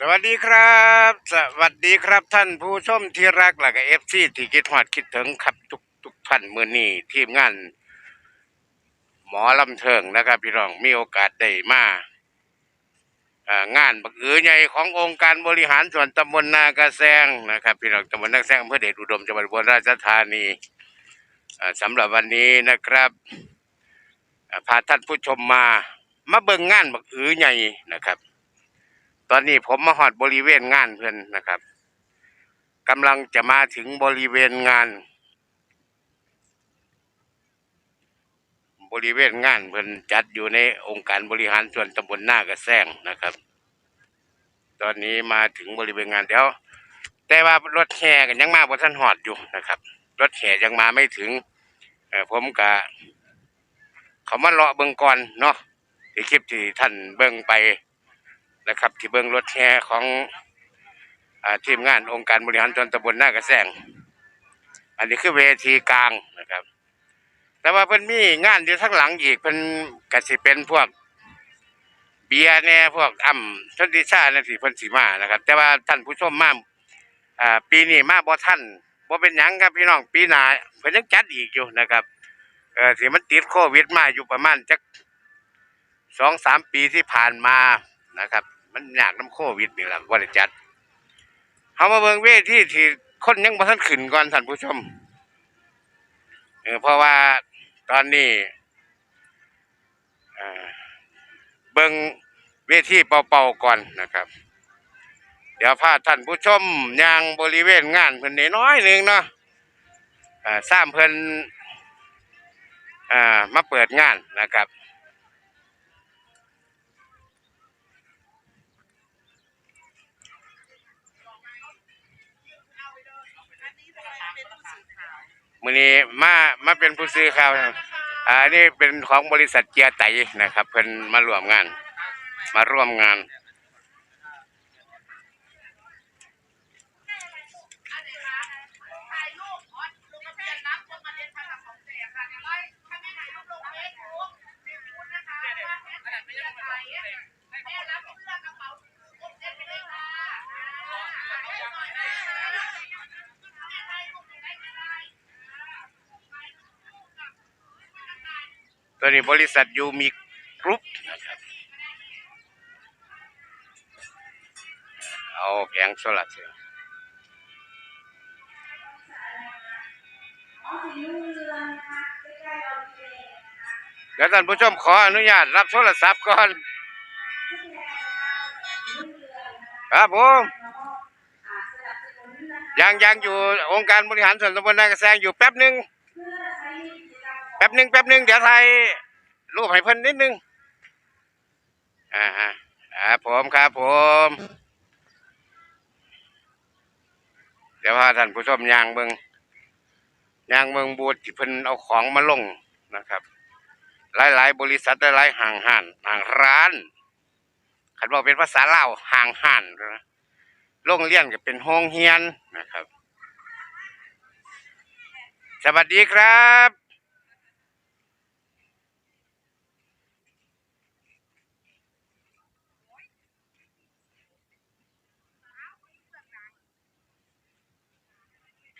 สวัสดีครับ สวัสดีครับท่านผู้ชมที่รักและก็เอฟซีที่คิดฮอดคิดถึงครับทุกทุกท่านมือนี้ทีมงาน หมอลำเทิงนะครับ พี่น้องมีโอกาสได้มาอ่างานบักอือใหญ่ขององค์การบริหารส่วนตำบลนากระแซงนะครับ พี่น้องตำบลนากระแซงอำเภอเดชอุดมจังหวัดอุบลราชธานีอ่าสำหรับวันนี้นะครับอ่าพาท่านผู้ชมมา มาเบิ่งงานบักอือใหญ่นะครับ ตอนนี้ผมมาหอดบริเวณงานเพื่อนนะครับกำลังจะมาถึงบริเวณงาน บริเวณงานเพื่อนจัดอยู่ในองค์การบริหารส่วนตำบลหน้ากระแซงนะครับ ตอนนี้มาถึงบริเวณงานเดี๋ยวแต่ว่ารถแห่กันยังมาบนท่านหอดอยู่นะครับ รถแห่ยังมาไม่ถึงผมกะเขามาเลาะเบิงก่อนเนาะที่คลิปที่ท่านเบิ่งไป นะครับ ที่เบื้องรถแห่ของอทีมงานองค์การบริหารส่วนตำบลหน้ากระแสง อันนี้คือเวทีกลางนะครับ แต่ว่าเพิ่นมีงานอยู่ทั้งหลังอีกเพิ่นกสิเป็นพวกเบียร์แน่พวกอ่ำชนทิชาเนี่ยสิเพิ่นสิมานะครับ แต่ว่าท่านผู้ชมมาปีนี้มาบ่ทันบ่เป็นหยังครับพี่น้องปีหน้าเพิ่นยังจัดอีกอยู่นะครับเออที่มันติดโควิดมาอยู่ประมาณจักสองสามปีที่ผ่านมานะครับ มันยากน้ำโควิดนี่แหละว่าได้จัดเฮามาเบิงเวที่ที่คนยังบ่ทันขึ้นก่อนท่านผู้ชมเออเพราะว่าตอนนี้เบิงเวทีเป่าๆก่อนนะครับ เดี๋ยวพาท่านผู้ชมย่างบริเวณงานเพิ่นน้อยหนึ่งเนาะสร้างเพิ่นมาเปิดงานนะครับ มื้อนี้มามาเป็นผู้ซื้อข่าวนะครับอ่าอันนี้เป็นของบริษัทเกียร์ไตนะครับ เพิ่นมาร่วมงาน มาร่วมงาน ตัวนี้บริษัทยูมิกรุ๊ปนะครับเอาแผงโซลาร์เซลล์เดี๋ยวท่านผู้ชมขออนุญาตรับโทรศัพท์ก่อน ครับผมยังยังอยู่องค์การบริหารส่วนตำบลนากระแซงอยู่แป๊บหนึ่ง แป๊บหนึ่งแป๊บหนึ่งเดี๋ยวถ่ายรูปให้เพิ่นนิดนึงอ่าฮะครับผมครับผม เดี๋ยวพาท่านผู้ชมยางเบิงยางเบิงบูธที่เพิ่นเอาของมาลงนะครับ หลายๆ บริษัทหลายๆห่างห้านห่างร้านคันบอกเป็นภาษาลาวห่างห้านนะโรงเรียนก็เป็นโรงเรียนนะครับ สวัสดีครับ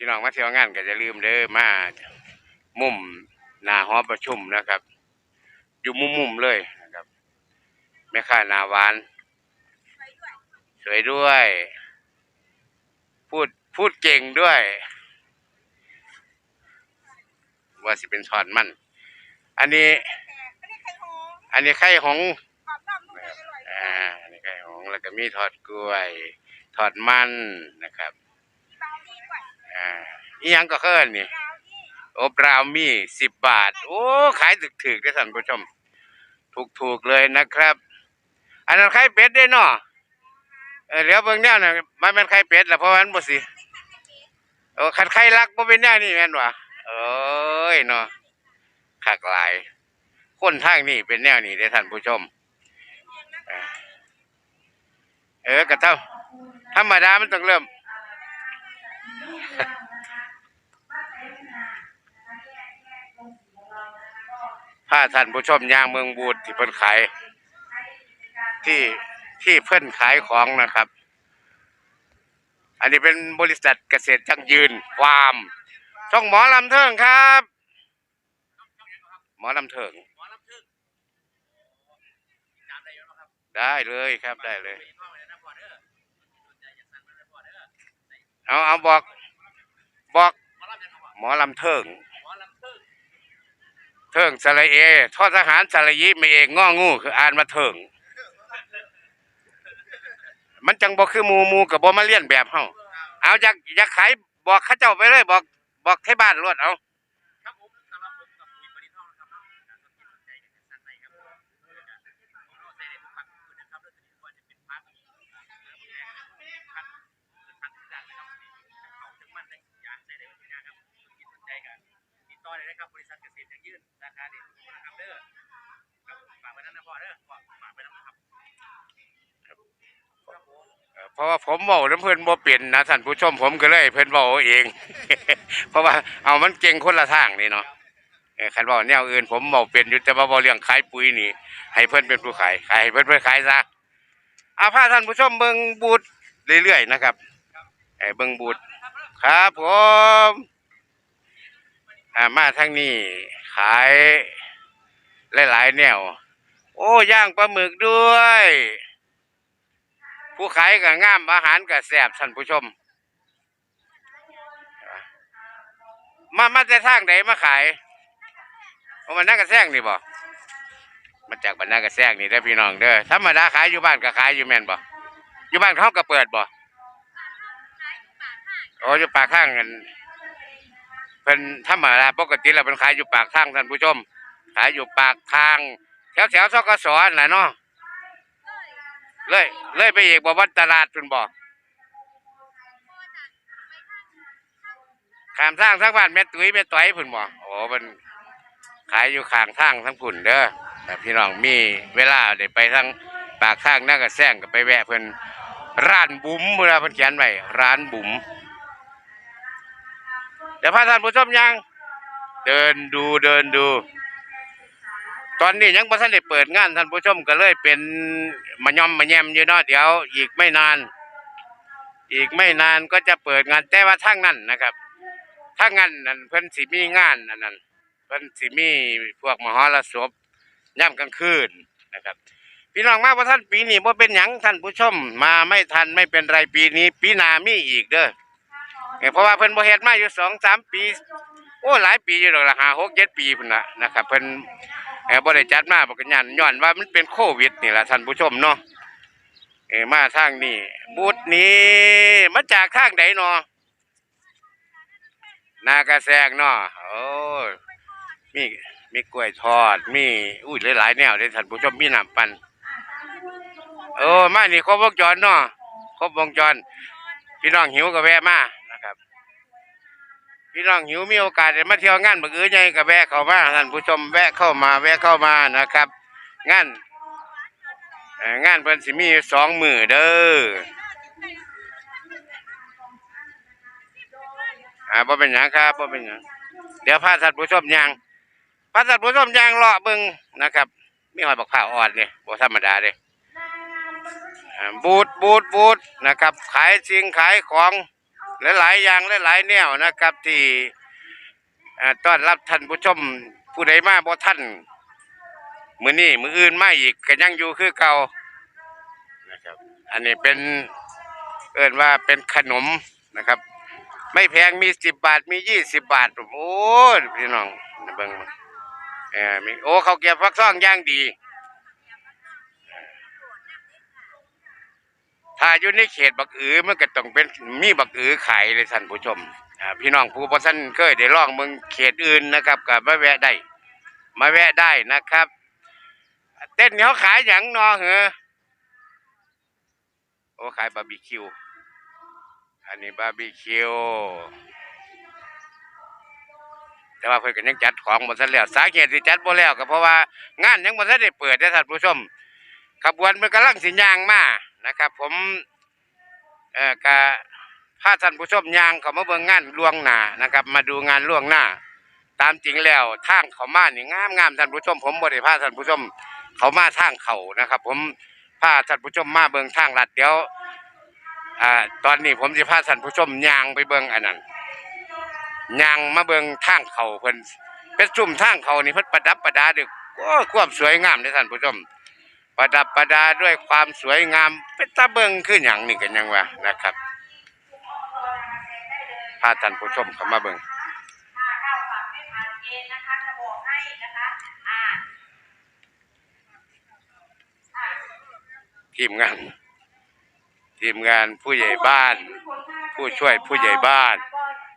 พี่น้องมาเที่ยวงานก็จะลืมเด้อมามุมหน้าหอประชุมนะครับ อยู่มุมมุมๆเลยนะครับแม่ค้าหน้าหวาน สวยด้วย พูดพูดเก่งด้วย ว่าสิเป็นทอดมัน อันนี้ อันนี้ไข่หงส์อ่าอันนี้ไข่หงส์แล้วก็มีทอดกล้วย ทอดมันนะครับอ่ียังก็เคินนี่โอบราวมี่สิบบาท โอ้ขายถึกๆได้ท่านผู้ชม ถูกๆเลยนะครับ อันนั้นไข่เป็ดได้เนาะเออเดี๋ยวเบิ่งแนวน่ะมันเป็นไข่เป็ดล่ะเพราะมันบ่สิโอ้คันไข่ลักบ่เป็นแนวนี้แม่นวะเอ้ยเนาะคักหลาย คนทางนี้เป็นแนวนี้ได้ท่านผู้ชม เออเออก็เท่าธรรมดามันต้องเริ่ม ถ้าท่านผู้ชมยางเมืองบูดที่เพิ่นขายที่ที่เพิ่นขายของนะครับ อันนี้เป็นบริษัทเกษตรยั่งยืนฟาร์มช่องหมอลำเทิงครับ หมอลำเทิงได้เลยครับได้เลย เอาเอาบอกบอกหมอลำเทิง ถิงสระเอทอทหารสระยิไม่เองง้องูคืออ่านมาเถิง มันจังบอกคือมูมูกับบอมาเลียนแบบเฮาเอาอยากอยากขายบอกข้าเจ้าไปเลยบอกบอกให้บ้านรวดเอา ราคาเด็ดนะครับเด้อครับฝากไว้นั่นนะพ่อเด้อฝากไว้นั่นนะครับครับผมเพราะว่าผมเว้าน้ำเพิ่นบ่เป็นนะท่านผู้ชมผมก็เลยเพิ่นเว้าเอาเอง เพราะว่าเอามันเก่งคนละทางนี่เนาะเออคันเว้าแนวอื่นผมเว้าเป็นอยู่แต่ว่าเว้าเรื่องขายปุ๋ยนี่ให้เพิ่นเป็นผู้ขายขายให้เพิ่นเพิ่นขายซะเอาพาท่านผู้ชมเบิ่งบูธเรื่อยๆนะครับไอ้เบิ่งบูธครับผม อ่ามาทางนี้ขายหลายๆแนว โอ้ย่างปลาหมึกด้วย ผู้ขายก็งามอาหารก็แซ่บท่านผู้ชม มามาแต่ทางไหนมาขายโอ้มันน่ากระแซงนี่บ่มาจากบรรณากระแซงนี่เด้อพี่น้องเด้อธรรมดาขายอยู่บ้านก็ขายอยู่แม่นบ่อยู่บ้านเขาก็เปิดบ่โอ้อยู่ปากข้างกัน เป็นธรรมดาปกติแล้วเป็นขายอยู่ปากทางท่านผู้ชม ขายอยู่ปากทาง แถวแถวๆซกสนั่นแหละเนาะเลยเลยไปอีกบวัดตลาดพุ่นบ่ขามทางทั้งบ้านแม่ตุ้ยแม่ต้อยพุ่นบ่โอ้มันขายอยู่ข้างทางทั้งพุ่นเด้อแต่พี่น้องมีเวลาได้ไปทางปากทางนั่งก็แซงก็ไปแวะเพิ่นร้านบุ๋มเวลาเพิ่นเขียนไว้ร้านบุ๋ม เดี๋ยวพาท่านผู้ชมยังเดินดูเดินดู ตอนนี้ยังบ่ทันได้เปิดงานท่านผู้ชมก็เลยเป็นมายอมมาแยมอยู่เนาะเดี๋ยวอีกไม่นาน อีกไม่นานก็จะเปิดงานแต่ว่าทางนั้นนะครับทางนั้นนั่นเพิ่นสิมีงานอันนั้นเพิ่นสิมีพวกมหรสพย่ำกลางคืนนะครับพี่น้องมาว่าท่านปีนี้บ่เป็นหยังท่านผู้ชม มาไม่ทันไม่เป็นไรปีนี้ ปีหน้ามีอีกเด้อ เอ้ยเพราะว่าเพิ่นบ่เฮ็ดมาอยู่สองสามปี โอ้หลายปีอยู่ดอกละห้าหกเจ็ดปีพุ่นนะนะครับเพิ่นเออบ่ได้จัดมาบ่กันยันย้อนว่ามันเป็นโควิดนี่ล่ะท่านผู้ชมเนาะเอมาทางนี้บูธนี้มาจากทางใดเนาะนากระแซงเนาะโอ้มีมีกล้วยทอด มีอุ้ยหลายๆแนวเลยท่านผู้ชมมีน้ำปันโอ้มานี่ครบวงจรเนาะครบวงจรพี่น้องหิวก็แวะมา พี่น้องหิวมีโอกาสได้มาเที่ยวงานบักอื้อใหญ่ก็แวะเข้ามาท่านผู้ชมแวะเข้ามาแวะเข้ามานะครับ งานเอ่องานเพิ่นสิมีอยู่สองมือเด้ออ่าบ่เป็นหยังครับบ่เป็นหยังเดี๋ยวพาท่านผู้ชมยางพาท่านผู้ชมยางเลาะเบิ่งนะครับ มีหอยบักผ้าวอ่อนเนี่ยบ่ธรรมดาเด้อ่าบูดบูดบูดนะครับ ขายสิ่งขายของ หลายๆอย่างหลายๆแนวนะครับ ที่ต้อนรับท่านผู้ชมผู้ใดมาบ่ท่านมือนี้มืออื่นมาอีกก็ยังอยู่คือเก่านะครับ อันนี้เป็นเอิ้นว่าเป็นขนมนะครับ ไม่แพงมีสิบบาทมียี่สิบบาทโอ้พี่น้องเบิ่งเออมีโอ้เขาเก็บฟักทองย่างดี ถ้าอยู่ในเขตบักอือมันก็ต้องเป็นมีบักอือขายเลยท่านผู้ชมอ่าพี่น้องผู้บ่ทันเคยได้ลองเมืองเขตอื่นนะครับก็มาแวะได้ มาแวะได้นะครับ เต้นเขาขายหยังนอเหรอโอ้ขายบาร์บีคิว อันนี้บาร์บีคิว แต่ว่าเพิ่อนก็ยังจัดของบ่ทันแล้วสาเหตุที่จัดบ่แล้วก็เพราะว่างานยังบ่ทันได้เปิดเด้ท่านผู้ชม ขบวนมันกำลังสิย่างมา นะครับ ผมเอ่อกะพาท่านผู้ชมย่างเขามาเบิ่งงานล่วงหน้านะครับ มาดูงานล่วงหน้า ตามจริงแล้วทางเขามานี่งามงามท่านผู้ชม ผมบ่ได้พาท่านผู้ชม เขามาทางเขานะครับ ผมพาท่านผู้ชมมาเบิ่งทางลัดเดี๋ยวอ่าตอนนี้ผมจะพาท่านผู้ชมย่างไปเบิ่งอันนั้นย่างมาเบิ่งทางเขาเพิ่นเป็นซุ่มทางเขานี่เพิ่นประดับประดาด้วยโอ้ความสวยงามเด้อท่านผู้ชม ประดับประดาด้วยความสวยงามเป็นตาเบิ่งคือหยังนี่กันยังวะนะครับพาท่านผู้ชมเข้ามาเบิ่งทีมงาน ทีมงานผู้ใหญ่บ้าน ผู้ช่วยผู้ใหญ่บ้าน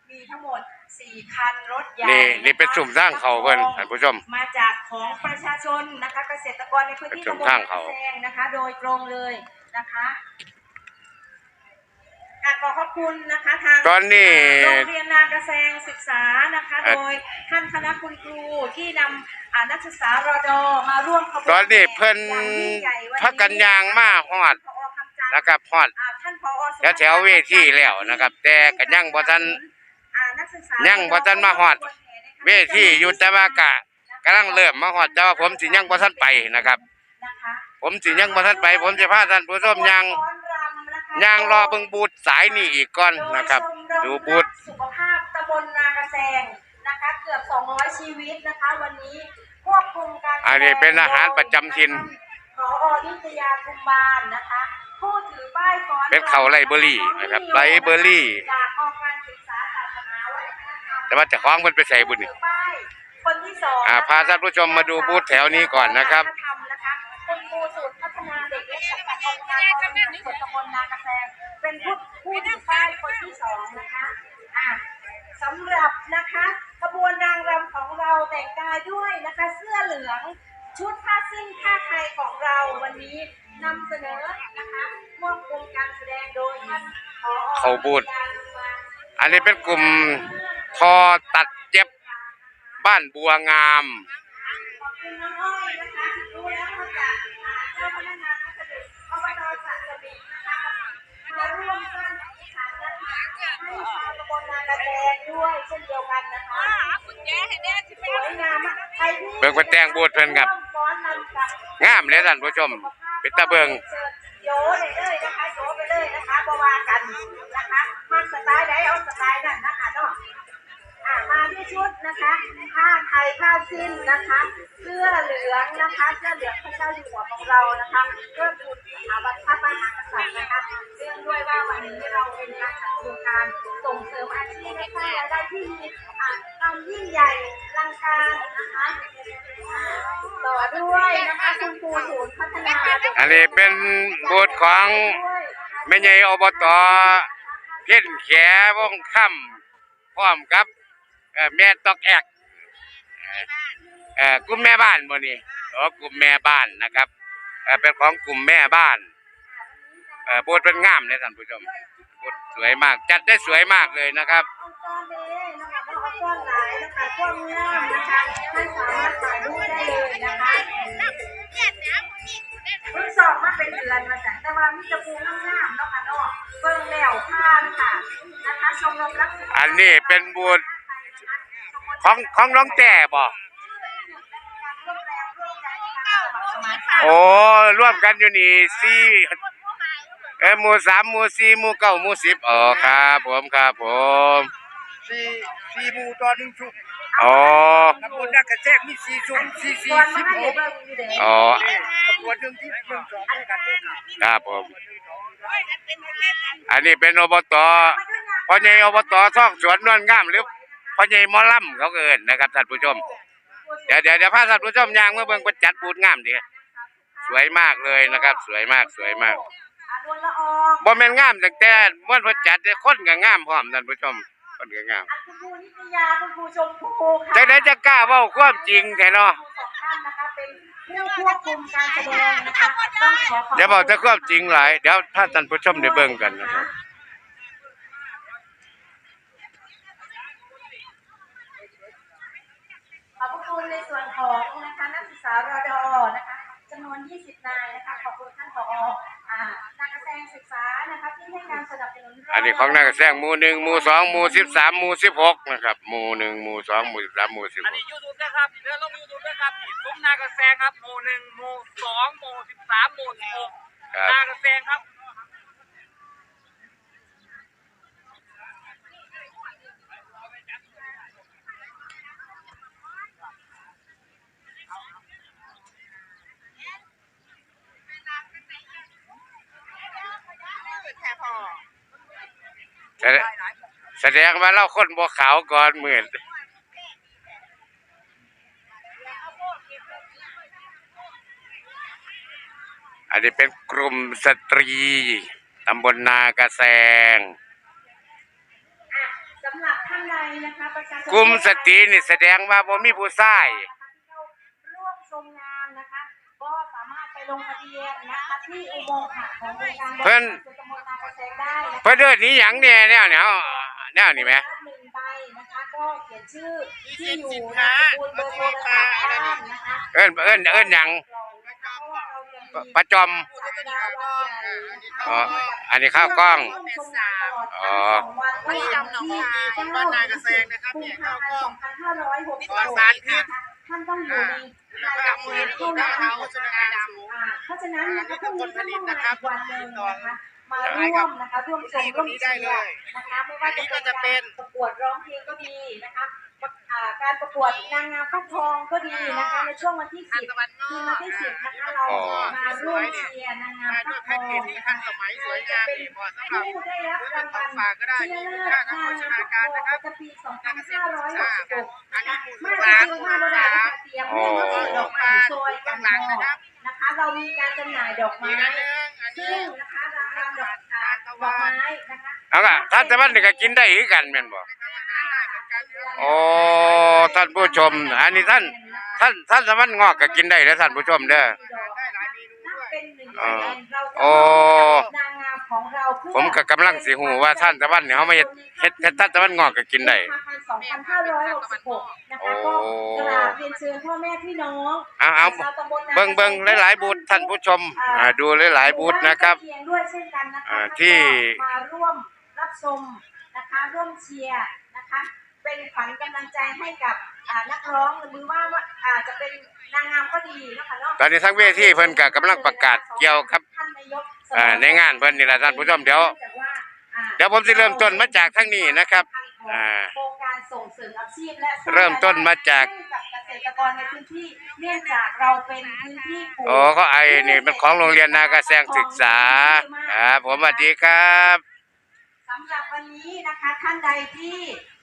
มีทั้งหมด สี่คันรถใหญ่นี่นี่เป็นสุ่มทางเขาเพิ่นท่านผู้ชมมาจากของประชาชนนะคะเกษตรกรในพื้นที่เป็นสุ่มตำบลทางเขา แซงนะคะ โดยตรงเลยนะคะกราบขอขอบคุณนะคะทางตอนนี้ โรงเรียนนากระแซงศึกษานะคะ เอ่อ โดยท่านคณะคุณครูที่นำอ่านักศึกษารอดอมาร่วมขบวนตอนนี้เพิ่นอย่างยิ่งใหญ่วันนี้พักกันยางมาฮอดผอคำจันทร์นะครับฮอดอ่าท่านผอสุแล้วแถวเวทีแล้วนะครับ แต่ก็ยังบ่ทันอ่านักศึกษา ยังบ่ทันมาฮอด เวทีอยู่แต่ว่ากะกำลังเริ่มมาฮอดแต่ว่าผมสิยังบ่ทันไปนะครับนะคะผมสิยังบ่ทันไป ผมสิพาท่านผู้ชมยังฟ้อนรำนะคะยังรอเบิ่งบูธสายนี้อีกก่อนนะครับโดยชมรมดูบูธสุขภาพตำบลนากระแซงนะคะเกือบ 200 ชีวิตนะคะ วันนี้ควบคุมการอันนี้เป็นอาหารประจำถิ่นผอนิตยาคุมบาลนะคะผู้ถือป้ายฟ้อนเป็นเขาไลเบอรี่นะครับไลเบอรี่จากกองการศึก แต่ว่าเจะคล้าของเพิ่นไปใส่บุญนี่ป้ายคนที่สองอ่าพาท่านผู้ชมมาดูบูธแถวนี้ก่อนนะครับนะคะคุณครูศูนย์พัฒนาเด็กเล็กสังกัดองค์การบริหารส่วนตำบลนากระแซงเป็นผู้ผู้ถือป้ายคนที่สองนะคะอ่าสำหรับนะคะขบวนนางรำของเราแต่งกายด้วยนะคะเสื้อเหลืองชุดผ้าสิ้นผ้าไทยของเราวันนี้นำเสนอนะคะควบคุมการแสดงโดยท่านผอเขาบูธอันนี้เป็นกลุ่ม ทอตัดเย็บบ้านบัวงามขอบคุณน้องอ้อยนะคะรู้แล้วมาจากเจ้าพนักงานพัสดุอบตสระสมิงนะคะมาร่วมสร้างสีสันและให้ชาวตำบลนากระแตงด้วยเช่นเดียวกันนะคะคุณแจให้แน่ที่สไม่วยงามมากใครที่เบิ่งเพิ่นแต่งบูธเพิ่นครับฟ้อนนำกับ งามเลยท่านผู้ชม เป็นตาเบิงโยเลยเลยนะคะโยไปเลยนะคะบวากันนะคะมาสไตล์ไหนเอาสไตล์นั้นนะคะเนาะอ่ามาที่ ชุดนะคะผ้าไทยผ้าสิ้นนะคะเสื้อเหลืองนะคะเสื้อเหลืองพระเจ้าอยู่หัวของเรานะคะเพื่อบุญสถาบันพระมหากษัตริย์นะคะเรื่องด้วยว่าวันนี้เราเป็นการจัดโครงการส่งเสริมอาชีพให้สร้างรายได้ที่มีอ่ความยิ่งใหญ่ลังการนะคะต่อด้วยนะคะคุณครูศูนย์พัฒนาอันนี้เป็นบูธของแม่ใหญ่อบตเพี้ยนแขวงค่ำพร้อมกับ เอ่อแม่ตอกแอกเอ่อเอ่อกลุ่มแม่บ้านบ่นี่อ๋อกลุ่มแม่บ้านนะครับเอ่อเป็นของกลุ่มแม่บ้านเอ่อบูธเป็นงามเลยท่านผู้ชมบูธสวยมาก จัดได้สวยมากเลยนะครับองค์กรเองนะคะต้องเอากล้องหลายนะคะกล้องงามนะคะให้สามารถถ่ายรูปได้เลยนะคะเพิ่งสอบมาเป็นเดือนมาจากแต่ว่ามีแตะปูงามๆเนาะค่ะเนาะเบิ่งแล้วผ่านค่ะนะคะชมรมรักสุขภาพอันนี้เป็นบูธ ของของน้องแต่บ่โอ้ร่วมกันอยู่นี่สี่เออหมู่สามหมู่สี่หมู่เก้าหมู่สิบอ๋อครับผมครับผมสี่สี่หมู่ต่อหนึ่งชุดอ๋อตำบลนากระแทกมีสี่ชุดสี่สี่ก่อนมาสิบให้หเดี๋ยวกเบิ่งอยู่เด้อ๋อตำบลหนึ่งที่หนึ่งสองด้วยกันด้วยกันครับผมอันนี้เป็นอบตพ่อใหญ่อบตท่องสวนนวลงามหรือ พ่อใหญ่หมอลำเขาเกินนะครับท่านผู้ชม เดี๋ยวเดี๋ยวเดี๋ยวพาท่านผู้ชมย่างมาเบิ่งประจัดบูธงามดีสวยมากเลยนะครับ สวยมากสวยมากอานวลละอองบ่แม่นงามตั้งแต่ม่วนเพิ่นจัดแต่คนก็งามพร้อมท่านผู้ชมคนก็งามอันคุณครูนิตยาคุณครูชมพูค่ะจังได๋จะกล้าเว้าความจริงแท้เนาะสองท่านนะคะเป็นผู้ควบคุมการแสดงนะคะต้องขอขอบคุณเดี๋ยวบอกแต่ความจริงหลาย เดี๋ยวพาท่านผู้ชมได้เบิ่งกันนะครับ ขอบพระคุณ ในส่วนของนะคะนักศึกษารอดอนะคะจำนวน 20 นายนะคะขอบคุณท่านผออ่านากระแสงศึกษานะคะที่ให้การสนับสนุนเราอันนี้ของนักแสดงหมู่หนึ่งหมู่สองหมู่สิบสามหมู่สิบหกนะครับหมู่หนึ่งหมู่สองหมู่สิบสามหมู่สิบอันหนี้กยูทูบนะครับเดี๋ยวลงยูทูบนะครับนี่ซุ้มนากระแซงครับหมู่หนึ่งหมู่สองหมู่สิบสามหมู่สิบหกครับนากระแซงครับ แสดง แสดงว่าเราคนบ่ขาวก่อนมืดอันนี้เป็นกลุ่มสตรีตำบลนากระแซงอะสำหรับท่านใดนะคะประชาชนกลุ่มสตรีนี่แสดงว่าบ่มีผู้ชายที่เข้าร่วมชมงานนะคะก็สามารถไปลงทะเบียนนะคะที่อุโมงค์ค่ะขององค์การบริหารส่วนตำบลนากระแซงได้นะคะเพิ่นเดินหนี้หยังเนี่ยแนวแนว แนวนี่แหมหนึ่งใบนะคะก็เขียนชื่อที่อยู่นามสกุลเบอร์โทรศัพท์บ้านนะคะเอิ้นเอิ้นเอิ้นหยังปะจอมอ๋ออันนี้ข้าวกล้องอ๋อวันที่ยำหนองมีบ้านนากระแซงนะครับเนี่ยข้าวกล้อง2566ปลอดสารพิษท่านต้องอยู่ในรายการเท่านั้นโฆษณาการสูงอ่าเพราะฉะนั้นนะคะพรุ่งนี้ท่านต้องมาอีกวันหนึ่งนะคะ มาร่วมนะคะร่วมชมร่วมเชียร์นะคะไม่ว่าจะเป็นการประกวดร้องเพลงก็ดีนะคะอ่าการประกวดนางงามฟักทองก็ดีนะคะในช่วงวันที่ทัน10ตะวันนอคืนกวันที่สิบนะคะเรามาร่วมเชียร์นางงามมาฟัด้วยกทแพ็กอเกจงที่นะทัคะนสมัยสวยงามนี่เหมาะสำหรับผู้ได้รับรางวัลฝากก็ได้ชนะมีเลิศค่าทางนางโภชงามนาฟักทการองนะครับประจำปี2566อันนี้นะคะหมู่มาสาจริมงๆมาบ่ได้นะคะเตรียมเรื่องดอกไม้ซอยกันมอนะคะเรามีการจำหน่ายดอกมีไม้อันนึงอันซึ่นี้งนะคะรางวัลดอกอ่า ดอกไม้นะคะเอาล่ะท่านตะวันนี่ก็กินได้คือกันแม่นบ่โอ้ท่านผู้ชม อันนี้ท่าน ท่านท่านตะวันงอกก็กินได้เด้อท่านผู้ชมเด้อได้หลายเมนูด้วยเป็นหนึ่งอ๋อเราจะโอ้นางงาม ของเราเพื่อผมก็กำลังสิฮู้ว่าท่านตะวันนี่เฮามาเฮ็ดเฮ็ดเฮ็ดท่านตะวันงอกก็กินได้2566นะคะก็กราบเรียนเชิญพ่อแม่พี่น้องเอาเอา ชวตำบลนาเบิ่งเบิ่งหลายๆบูธท่านผู้ชมอ่าดูหลายๆบูธนะครับเยงด้วยเช่นกันนะคะอ่าที่มาร่วมรับชมนะคะร่วมเชียร์นะคะ เป็นขวัญกำลังใจให้กับอ่านักร้องหรือว่าว่าอาจจะเป็นนางงามก็ดีนะคะเนาะตอนนี้ทั้งเวทีเพิ่นก็กำลังประกาศเกี่ยวกับ ท่านนายกอ่าในงานเพิ่นนี่ล่ะท่านผู้ชมเดี๋ยว เดี๋ยวผมสิเริ่มต้นมาจากทางนี้นะครับ อ่า โครงการส่งเสริมอาชีพและสงเริ่มต้นมาจาก ให้กับเกษตรกรในพื้นที่เนื่องจากเราเป็นพื้นที่ปลูก โอ้เขาไอ้นี่เป็นของโรงเรียนนากระแซงศึกษาครับผมสวัสดีครับ สำหรับวันนี้นะคะท่านใดที่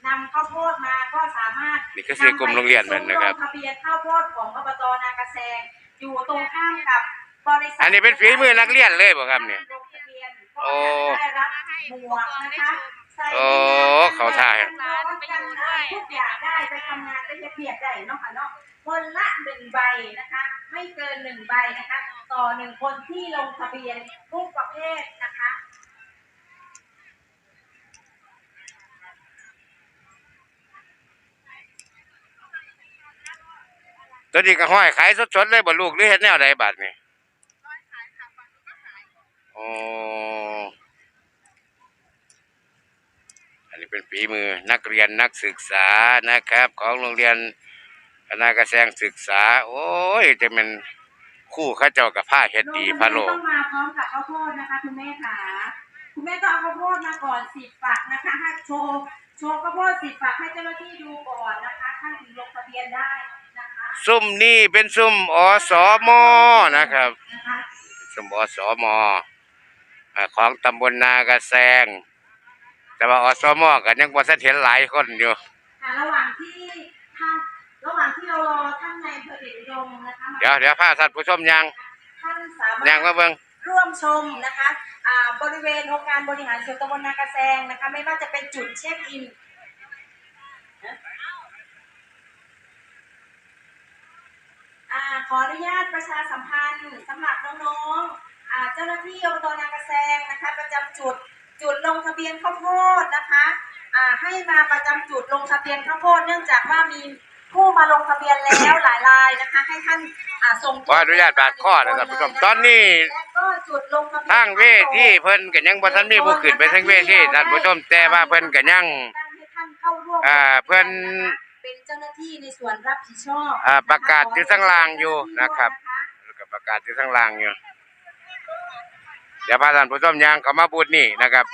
นำข้าวโพดมาก็สามารถนี่ก็คือกลุ่มโรงเรียนเหมือนนะครับลงทะเบียนข้าวโพดของอบตนากระแซงอยู่ตรงข้ามกับบริษัทอันนี้เป็นฝีมือนักเรียนเลยบ่ครับเนี่ย ลงทะเบียนโอ้ก็ได้รับหมวกนะคะใส่โอ้เขาท่ากันร้อนกันหนาวทุกอย่างได้ไปทำงานก็จะเพียบได้เนาะค่ะเนาะคนละหนึ่งใบนะคะ ไม่เกินหนึ่งใบนะคะ ต่อหนึ่งคนที่ลงทะเบียนทุกประเภทนะคะ ตัวนี้ก็ห้อยขายสดๆเลยบ่ลูกหรือเฮ็ดแนวใดบัดนี่โอ้อันนี้เป็นฝีมือนักเรียนนักศึกษานะครับ ของโรงเรียนนากระแซงศึกษา โอ้ยจะเป็นคู่เข้าเจ้ากับผ้าเฮ็ดดีพะโลต้องมาพร้อมกับข้าวโพดนะคะคุณแม่ขาคุณแม่ต้องเอาข้าวโพดมาก่อนสิบฝักนะคะให้โชว์โชว์ข้าวโพดสิบฝักให้เจ้าหน้าที่ดูก่อนนะคะท่านถึงลงทะเบียนได้นะคะ ซุ่มนี่เป็นซุ่มอสมนะครับนะคะซุ่มอสมอ่าของตำบลนากระแซง แต่ว่าอสมก็ยังบ่ทันเห็นหลายคนอยู่ค่ะระหว่างที่ท่านระหว่างที่เรารอท่านในอำเภอเดชอุดมนะคะมาเดี๋ยวเดี๋ยวพาท่านผู้ชมยังท่านสามารถยังมาเบิ่งร่วมชมนะคะอ่าบริเวณองค์การบริหารส่วนตำบลนากระแซงนะคะ ไม่ว่าจะเป็นจุดเช็คอิน อ่า ขออนุญาตประชาสัมพันธ์สำหรับน้องๆอ่าเจ้าหน้าที่อบตนากระแซงนะคะ ประจำจุดจุดลงทะเบียนข้าวโพดนะคะอ่าให้มาประจำจุดลงทะเบียนข้าวโพดเนื่องจากว่ามีผู้มาลงทะเบียนแล้วหลายรายนะคะ ให้ท่านอ่าส่งขออนุญาตบาดข้อนะครับผู้ชมตอนนี้และก็จุดลงทะเบียนทางเวทีเพิ่นก็ยังบ่ทันมีผู้ขึ้นไปทางเวทีท่านผู้ชมแต่ว่าเพิ่นก็ยังให้ท่านเข้าร่วมอ่าเพิ่น เป็นเจ้าหน้าที่ในส่วนรับผิดชอบอ่าประกาศอยู่ข้างล่างอยู่นะครับแล้วก็ประกาศที่ข้างล่างอยู่ เดี๋ยวพาท่านผู้ชมยังเข้ามาบูธนี่นะครับ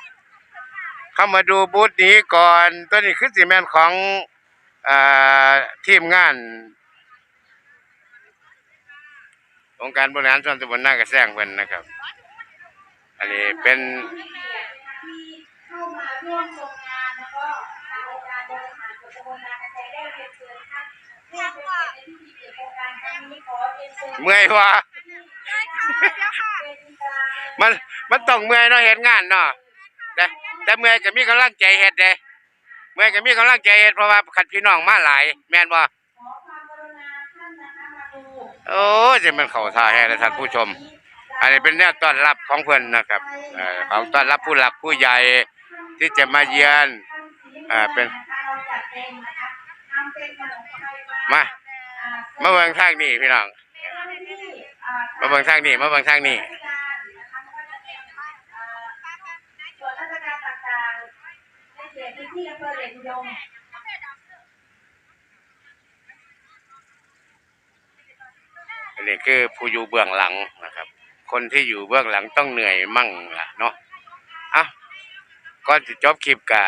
เข้ามาดูบูธนี้ก่อนตัวนี้คือสิแม่นของอ่าทีมงานองค์การบริหารส่วนตำบลนากระแซงเพิ่นนะครับ อันนี้เป็นร่วมชมงานแล้ว เกษตรได้เรียนเชิญท่านร่วมเป็นเกียรติในพิธีเปิดโครงการครั้งนี้ขอเรียนเชิญเมื่อยว่ะมันมันต้องเมื่อยเนาะเฮ็ดงานเนาะแต่แต่เมื่อยก็มีกำลังใจเฮ็ดเด้เมื่อยก็มีกำลังใจเฮ็ดเพราะว่าคันพี่น้องมาหลาย แม่นบ่ขอความกรุณาท่านนะคะมาดูโอ้จะมันเข้าท่าแฮเลยท่านผู้ชม อันนี้เป็นแนวต้อนรับของเพิ่นนะครับเอ่อของต้อนรับผู้หลักผู้ใหญ่ที่จะมาเยือนอ่าเป็น มา มาเบิ่งทางนี้พี่น้อง มาเบิ่งทางนี้มาเบิ่งทางนี้ส่วราชการตางๆในเขตพื้นที่อำเภอเดชอุดมอันนี้คือผู้อยู่เบื้องหลังนะครับ คนที่อยู่เบื้องหลังต้องเหนื่อยมั่งล่ะเนาะอะก่อนจะจบคลิปกะ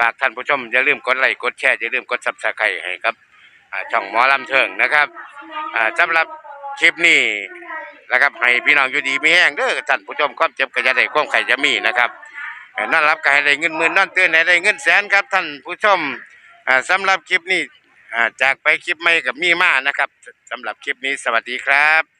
ฝากท่านผู้ชมอย่าลืมกดไลค์กดแชร์อย่าลืมกดซับสไครต์ให้ครับอ่าช่องหมอลำเทิงนะครับอ่าสำหรับคลิปนี้นะครับให้พี่น้องอยู่ดีมีแห้งเด้อท่านผู้ชมความเจ็บก็จะได้ความไข่จะมีนะครับเอ่อนอนรับก็ให้ได้เงินหมื่นนอนตื่นให้ได้เงินแสนครับท่านผู้ชมอ่าสำหรับคลิปนี้อ่าจากไปคลิปใหม่กับมีมานะครับสำหรับคลิปนี้สวัสดีครับ